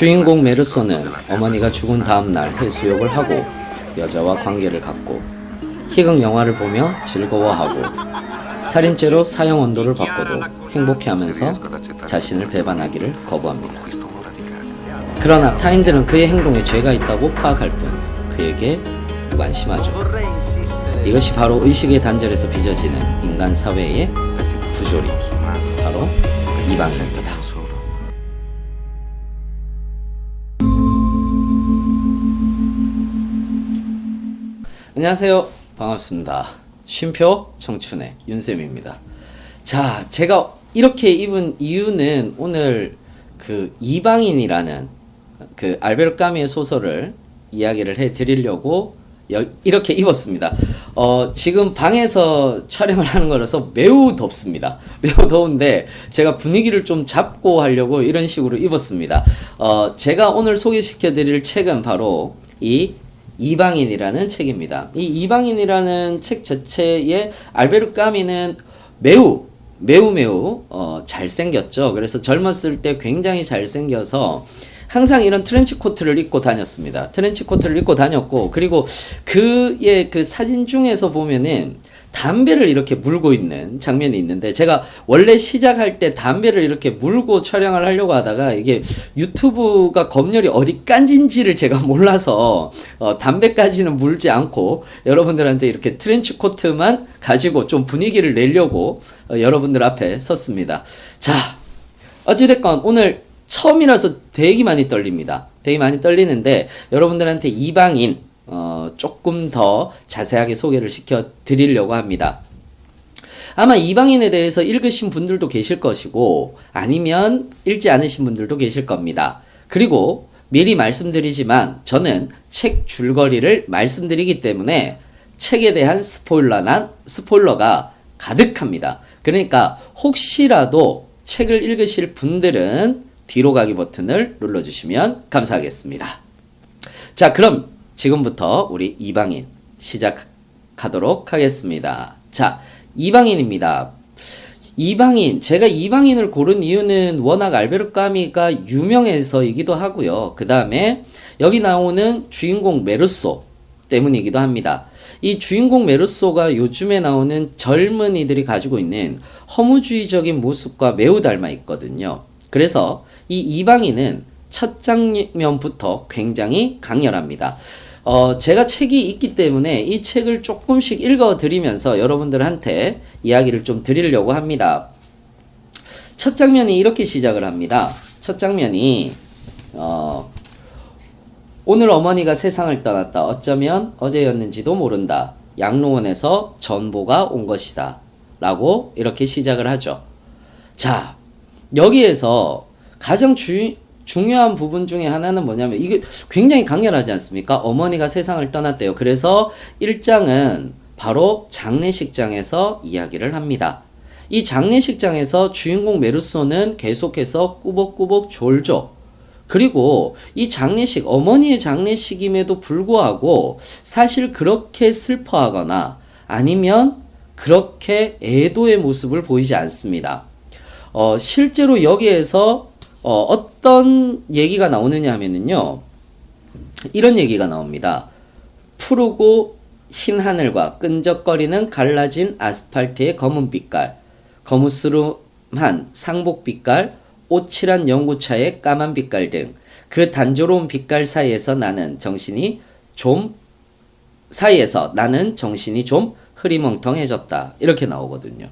주인공 메르소는 어머니가 죽은 다음 날 해수욕을 하고 여자와 관계를 갖고 희극 영화를 보며 즐거워하고 살인죄로 사형 언도를 받고도 행복해하면서 자신을 배반하기를 거부합니다. 그러나 타인들은 그의 행동에 죄가 있다고 파악할 뿐 그에게 무관심하죠. 이것이 바로 의식의 단절에서 빚어지는 인간 사회의 부조리, 바로 이방인입니다. 안녕하세요. 반갑습니다. 쉼표 청춘의 윤쌤입니다. 자, 제가 이렇게 입은 이유는 오늘 그 이방인이라는 그 알베르 까미의 소설을 이야기를 해 드리려고 여- 이렇게 입었습니다. 어, 지금 방에서 촬영을 하는 거라서 매우 덥습니다. 매우 더운데 제가 분위기를 좀 잡고 하려고 이런 식으로 입었습니다. 어, 제가 오늘 소개시켜 드릴 책은 바로 이 이방인이라는 책입니다. 이 이방인이라는 책 자체에 알베르 까미는 매우 매우 매우 어, 잘생겼죠. 그래서 젊었을 때 굉장히 잘생겨서 항상 이런 트렌치 코트를 입고 다녔습니다. 트렌치 코트를 입고 다녔고 그리고 그의 그 사진 중에서 보면은 담배를 이렇게 물고 있는 장면이 있는데 제가 원래 시작할 때 담배를 이렇게 물고 촬영을 하려고 하다가 이게 유튜브가 검열이 어디까지인지를 제가 몰라서 어, 담배까지는 물지 않고 여러분들한테 이렇게 트렌치 코트만 가지고 좀 분위기를 내려고 어, 여러분들 앞에 섰습니다. 자, 어찌됐건 오늘 처음이라서 되게 많이 떨립니다. 되게 많이 떨리는데 여러분들한테 이방인 어, 조금 더 자세하게 소개를 시켜 드리려고 합니다. 아마 이방인에 대해서 읽으신 분들도 계실 것이고 아니면 읽지 않으신 분들도 계실 겁니다. 그리고 미리 말씀드리지만 저는 책 줄거리를 말씀드리기 때문에 책에 대한 스포일러난 스포일러가 가득합니다. 그러니까 혹시라도 책을 읽으실 분들은 뒤로 가기 버튼을 눌러주시면 감사하겠습니다. 자, 그럼 지금부터 우리 이방인 시작하도록 하겠습니다. 자, 이방인입니다. 이방인, 제가 이방인을 고른 이유는 워낙 알베르 까미가 유명해서이기도 하고요. 그 다음에 여기 나오는 주인공 메르소 때문이기도 합니다. 이 주인공 메르소가 요즘에 나오는 젊은이들이 가지고 있는 허무주의적인 모습과 매우 닮아 있거든요. 그래서 이 이방인은 첫 장면부터 굉장히 강렬합니다. 어, 제가 책이 있기 때문에 이 책을 조금씩 읽어 드리면서 여러분들한테 이야기를 좀 드리려고 합니다. 첫 장면이 이렇게 시작을 합니다. 첫 장면이, 어, 오늘 어머니가 세상을 떠났다. 어쩌면 어제였는지도 모른다. 양로원에서 전보가 온 것이다. 라고 이렇게 시작을 하죠. 자, 여기에서 가장 주, 중요한 부분 중에 하나는 뭐냐면 이게 굉장히 강렬하지 않습니까? 어머니가 세상을 떠났대요. 그래서 1장은 바로 장례식장에서 이야기를 합니다. 이 장례식장에서 주인공 메르소는 계속해서 꾸벅꾸벅 졸죠. 그리고 이 장례식, 어머니의 장례식임에도 불구하고 사실 그렇게 슬퍼하거나 아니면 그렇게 애도의 모습을 보이지 않습니다. 어, 실제로 여기에서 어, 어떤 얘기가 나오느냐 하면은요, 이런 얘기가 나옵니다. 푸르고 흰 하늘과 끈적거리는 갈라진 아스팔트의 검은 빛깔, 거무스름한 상복 빛깔, 오칠한 연구차의 까만 빛깔 등 그 단조로운 빛깔 사이에서 나는 정신이 좀 사이에서 나는 정신이 좀 흐리멍텅해졌다. 이렇게 나오거든요.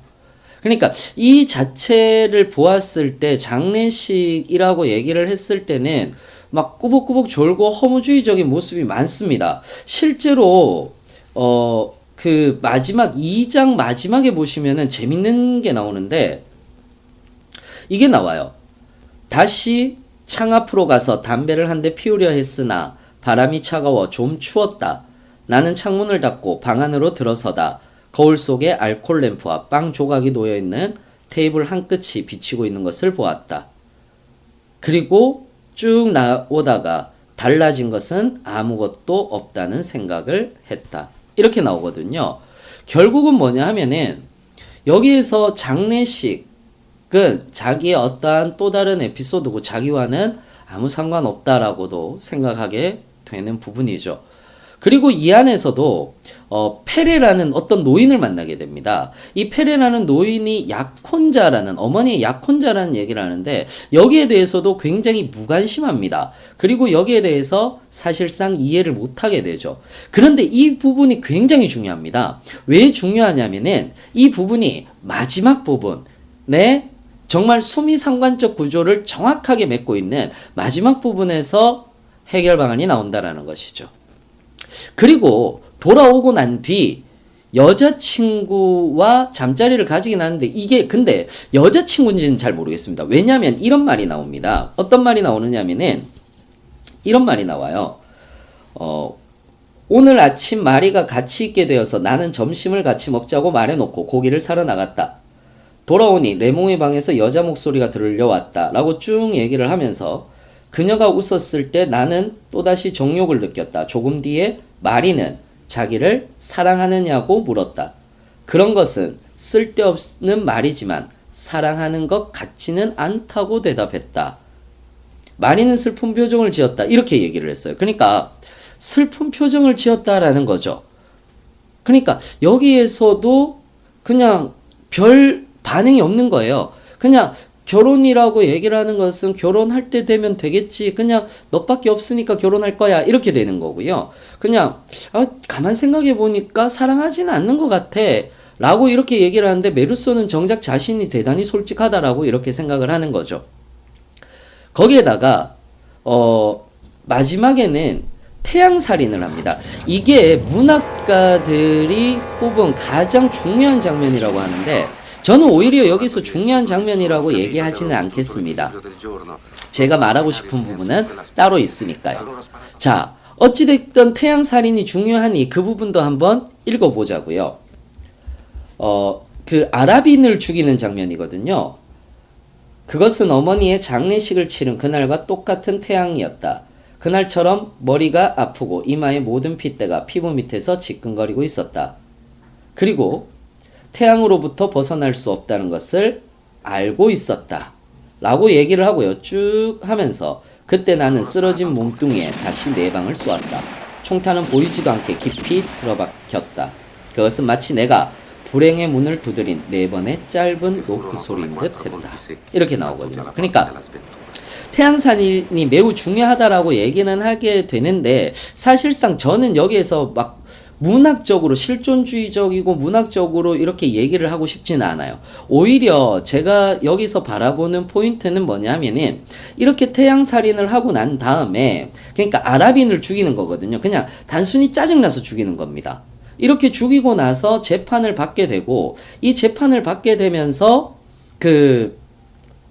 그러니까 이 자체를 보았을 때 장례식이라고 얘기를 했을 때는 막 꾸벅꾸벅 졸고 허무주의적인 모습이 많습니다. 실제로 어 그 마지막 2장 마지막에 보시면은 재밌는 게 나오는데 이게 나와요. 다시 창 앞으로 가서 담배를 한 대 피우려 했으나 바람이 차가워 좀 추웠다. 나는 창문을 닫고 방 안으로 들어서다. 거울 속에 알콜 램프와 빵 조각이 놓여 있는 테이블 한 끝이 비치고 있는 것을 보았다. 그리고 쭉 나오다가 달라진 것은 아무것도 없다는 생각을 했다. 이렇게 나오거든요. 결국은 뭐냐 하면은 여기에서 장례식은 자기의 어떠한 또 다른 에피소드고 자기와는 아무 상관없다라고도 생각하게 되는 부분이죠. 그리고 이 안에서도 어, 페레라는 어떤 노인을 만나게 됩니다. 이 페레라는 노인이 약혼자라는 어머니의 약혼자라는 얘기를 하는데 여기에 대해서도 굉장히 무관심합니다. 그리고 여기에 대해서 사실상 이해를 못하게 되죠. 그런데 이 부분이 굉장히 중요합니다. 왜 중요하냐면은 이 부분이 마지막 부분, 네 정말 수미 상관적 구조를 정확하게 맺고 있는 마지막 부분에서 해결 방안이 나온다라는 것이죠. 그리고 돌아오고 난 뒤 여자친구와 잠자리를 가지긴 하는데 이게 근데 여자친구인지는 잘 모르겠습니다. 왜냐하면 이런 말이 나옵니다. 어떤 말이 나오느냐면은 이런 말이 나와요. 어, 오늘 아침 마리가 같이 있게 되어서 나는 점심을 같이 먹자고 말해놓고 고기를 사러 나갔다. 돌아오니 레몽의 방에서 여자 목소리가 들려왔다. 라고 쭉 얘기를 하면서 그녀가 웃었을 때 나는 또다시 정욕을 느꼈다. 조금 뒤에 마리는 자기를 사랑하느냐고 물었다. 그런 것은 쓸데없는 말이지만 사랑하는 것 같지는 않다고 대답했다. 마리는 슬픈 표정을 지었다. 이렇게 얘기를 했어요. 그러니까 슬픈 표정을 지었다라는 거죠. 그러니까 여기에서도 그냥 별 반응이 없는 거예요. 그냥 결혼이라고 얘기를 하는 것은 결혼할 때 되면 되겠지. 그냥 너밖에 없으니까 결혼할 거야. 이렇게 되는 거고요. 그냥 아, 가만 생각해 보니까 사랑하지는 않는 것 같아. 라고 이렇게 얘기를 하는데 메르소는 정작 자신이 대단히 솔직하다라고 이렇게 생각을 하는 거죠. 거기에다가 어 마지막에는 태양 살인을 합니다. 이게 문학가들이 뽑은 가장 중요한 장면이라고 하는데 저는 오히려 여기서 중요한 장면이라고 얘기하지는 않겠습니다. 제가 말하고 싶은 부분은 따로 있으니까요. 자, 어찌됐든 태양 살인이 중요하니 그 부분도 한번 읽어보자고요. 어, 그 아랍인을 죽이는 장면이거든요. 그것은 어머니의 장례식을 치른 그날과 똑같은 태양이었다. 그날처럼 머리가 아프고 이마의 모든 핏대가 피부 밑에서 지끈거리고 있었다. 그리고 태양으로부터 벗어날 수 없다는 것을 알고 있었다. 라고 얘기를 하고요. 쭉 하면서 그때 나는 쓰러진 몸뚱이에 다시 네 방을 쏘았다. 총탄은 보이지도 않게 깊이 들어박혔다. 그것은 마치 내가 불행의 문을 두드린 네 번의 짧은 노크 소리인 듯 했다. 이렇게 나오거든요. 그러니까 태양산이 매우 중요하다라고 얘기는 하게 되는데 사실상 저는 여기에서 막 문학적으로 실존주의적이고 문학적으로 이렇게 얘기를 하고 싶지는 않아요. 오히려 제가 여기서 바라보는 포인트는 뭐냐면은 이렇게 태양 살인을 하고 난 다음에 그러니까 아랍인을 죽이는 거거든요. 그냥 단순히 짜증나서 죽이는 겁니다. 이렇게 죽이고 나서 재판을 받게 되고 이 재판을 받게 되면서 그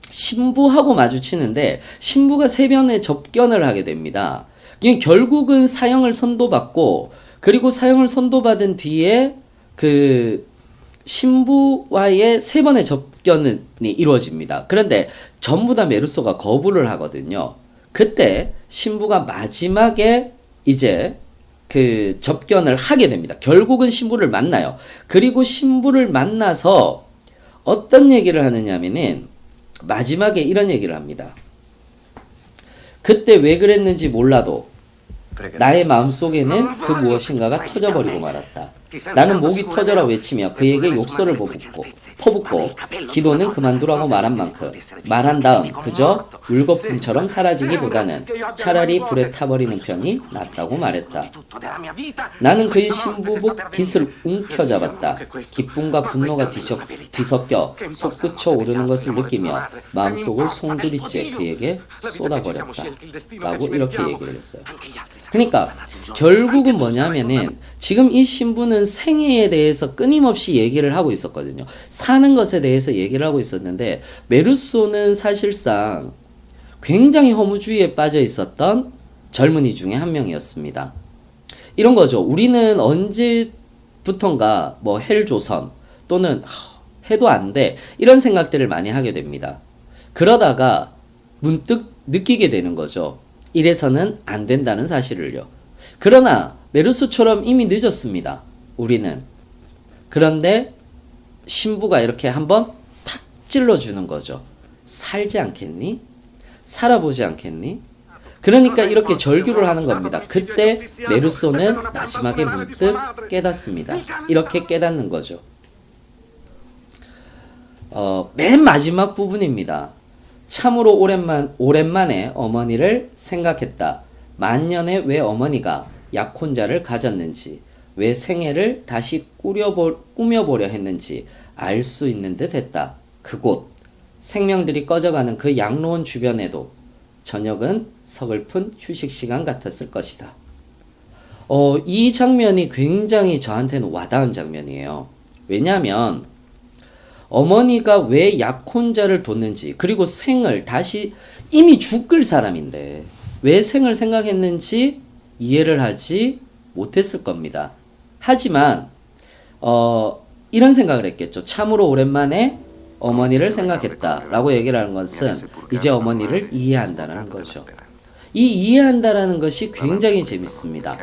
신부하고 마주치는데 신부가 세변에 접견을 하게 됩니다. 결국은 사형을 선도받고 그리고 사형을 선도받은 뒤에 그 신부와의 세 번의 접견이 이루어집니다. 그런데 전부 다 메르소가 거부를 하거든요. 그때 신부가 마지막에 이제 그 접견을 하게 됩니다. 결국은 신부를 만나요. 그리고 신부를 만나서 어떤 얘기를 하느냐면은 마지막에 이런 얘기를 합니다. 그때 왜 그랬는지 몰라도 나의 마음속에는 그 무엇인가가 터져버리고 말았다. 나는 목이 터져라 외치며 그에게 욕설을 퍼붓고, 퍼붓고 기도는 그만두라고 말한 만큼 말한 다음 그저 울거품처럼 사라지기보다는 차라리 불에 타버리는 편이 낫다고 말했다. 나는 그의 신부복 빗을 움켜잡았다. 기쁨과 분노가 뒤섞, 뒤섞여 솟구쳐 오르는 것을 느끼며 마음속을 송두리째 그에게 쏟아버렸다. 라고 이렇게 얘기를 했어요. 그러니까 결국은 뭐냐면은 지금 이 신부는 생애에 대해서 끊임없이 얘기를 하고 있었거든요. 사는 것에 대해서 얘기를 하고 있었는데 메르소는 사실상 굉장히 허무주의에 빠져 있었던 젊은이 중에 한 명이었습니다. 이런 거죠. 우리는 언제부턴가 뭐 헬조선 또는 해도 안 돼. 이런 생각들을 많이 하게 됩니다. 그러다가 문득 느끼게 되는 거죠. 이래서는 안 된다는 사실을요. 그러나 메르스처럼 이미 늦었습니다. 우리는. 그런데 신부가 이렇게 한번 탁 찔러주는 거죠. 살지 않겠니? 살아보지 않겠니? 그러니까 이렇게 절규를 하는 겁니다. 그때 메르소는 마지막에 문득 깨닫습니다. 이렇게 깨닫는 거죠. 어, 맨 마지막 부분입니다. 참으로 오랜만, 오랜만에 어머니를 생각했다. 만년에 왜 어머니가 약혼자를 가졌는지, 왜 생애를 다시 꾸려보, 꾸며보려 했는지 알 수 있는 듯 했다. 그곳, 생명들이 꺼져가는 그 양로원 주변에도 저녁은 서글픈 휴식 시간 같았을 것이다. 어, 이 장면이 굉장히 저한테는 와닿은 장면이에요. 왜냐하면 어머니가 왜 약혼자를 뒀는지 그리고 생을 다시 이미 죽을 사람인데 왜 생을 생각했는지 이해를 하지 못했을 겁니다. 하지만 어, 이런 생각을 했겠죠. 참으로 오랜만에 어머니를 생각했다라고 얘기를 하는 것은 이제 어머니를 이해한다는 거죠. 이 이해한다라는 것이 굉장히 재밌습니다.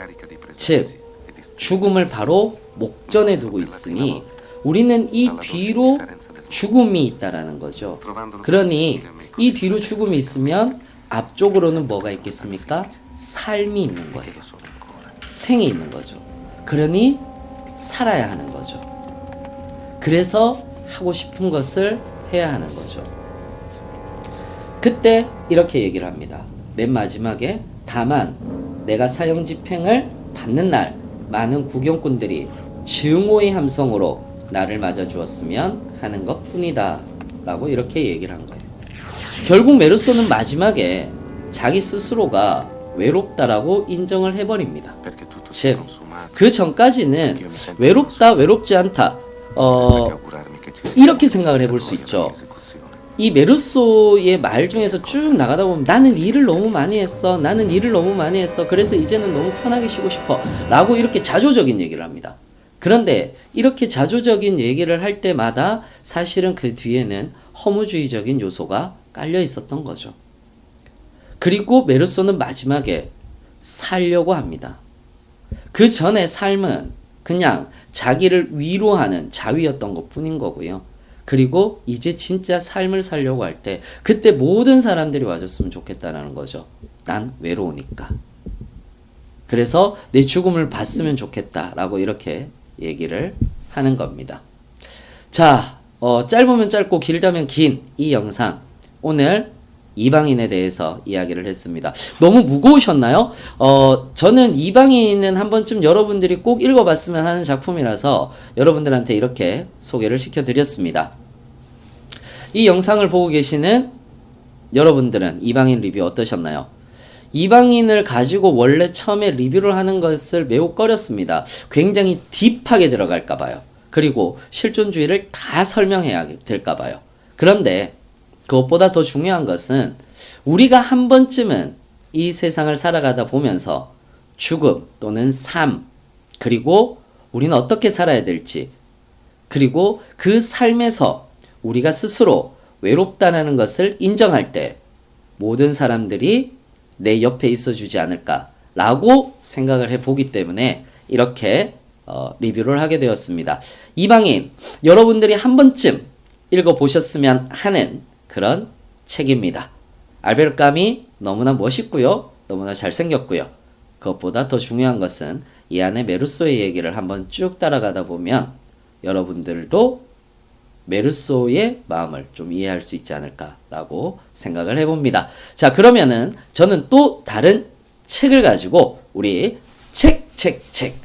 즉 죽음을 바로 목전에 두고 있으니 우리는 이 뒤로 죽음이 있다라는 거죠. 그러니 이 뒤로 죽음이 있으면 앞쪽으로는 뭐가 있겠습니까? 삶이 있는 거예요. 생이 있는 거죠. 그러니 살아야 하는 거죠. 그래서 하고 싶은 것을 해야 하는 거죠. 그때 이렇게 얘기를 합니다. 맨 마지막에 다만 내가 사형 집행을 받는 날 많은 구경꾼들이 증오의 함성으로 나를 맞아 주었으면 하는 것 뿐이다. 라고 이렇게 얘기를 한 거예요. 결국 메르소는 마지막에 자기 스스로가 외롭다라고 인정을 해버립니다. 즉, 그 전까지는 외롭다, 외롭지 않다. 어, 이렇게 생각을 해볼 수 있죠. 이 메르소의 말 중에서 쭉 나가다 보면 나는 일을 너무 많이 했어. 나는 일을 너무 많이 했어. 그래서 이제는 너무 편하게 쉬고 싶어. 라고 이렇게 자조적인 얘기를 합니다. 그런데 이렇게 자조적인 얘기를 할 때마다 사실은 그 뒤에는 허무주의적인 요소가 깔려 있었던 거죠. 그리고 메르소는 마지막에 살려고 합니다. 그 전에 삶은 그냥 자기를 위로하는 자위였던 것 뿐인 거고요. 그리고 이제 진짜 삶을 살려고 할 때 그때 모든 사람들이 와줬으면 좋겠다라는 거죠. 난 외로우니까. 그래서 내 죽음을 봤으면 좋겠다라고 이렇게 얘기를 하는 겁니다. 자, 어, 짧으면 짧고 길다면 긴 이 영상 오늘 이방인에 대해서 이야기를 했습니다. 너무 무거우셨나요? 어, 저는 이방인은 한 번쯤 여러분들이 꼭 읽어봤으면 하는 작품이라서 여러분들한테 이렇게 소개를 시켜드렸습니다. 이 영상을 보고 계시는 여러분들은 이방인 리뷰 어떠셨나요? 이방인을 가지고 원래 처음에 리뷰를 하는 것을 매우 꺼렸습니다. 굉장히 딥하게 들어갈까 봐요. 그리고 실존주의를 다 설명해야 될까 봐요. 그런데 그것보다 더 중요한 것은 우리가 한 번쯤은 이 세상을 살아가다 보면서 죽음 또는 삶, 그리고 우리는 어떻게 살아야 될지, 그리고 그 삶에서 우리가 스스로 외롭다는 것을 인정할 때 모든 사람들이 내 옆에 있어 주지 않을까라고 생각을 해 보기 때문에 이렇게 어, 리뷰를 하게 되었습니다. 이방인 여러분들이 한 번쯤 읽어 보셨으면 하는 그런 책입니다. 알베르 까미 너무나 멋있고요. 너무나 잘생겼고요. 그것보다 더 중요한 것은 이 안에 메르소의 얘기를 한번 쭉 따라가다 보면 여러분들도 메르소의 마음을 좀 이해할 수 있지 않을까라고 생각을 해봅니다. 자, 그러면은 저는 또 다른 책을 가지고 우리 책, 책, 책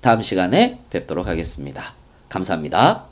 다음 시간에 뵙도록 하겠습니다. 감사합니다.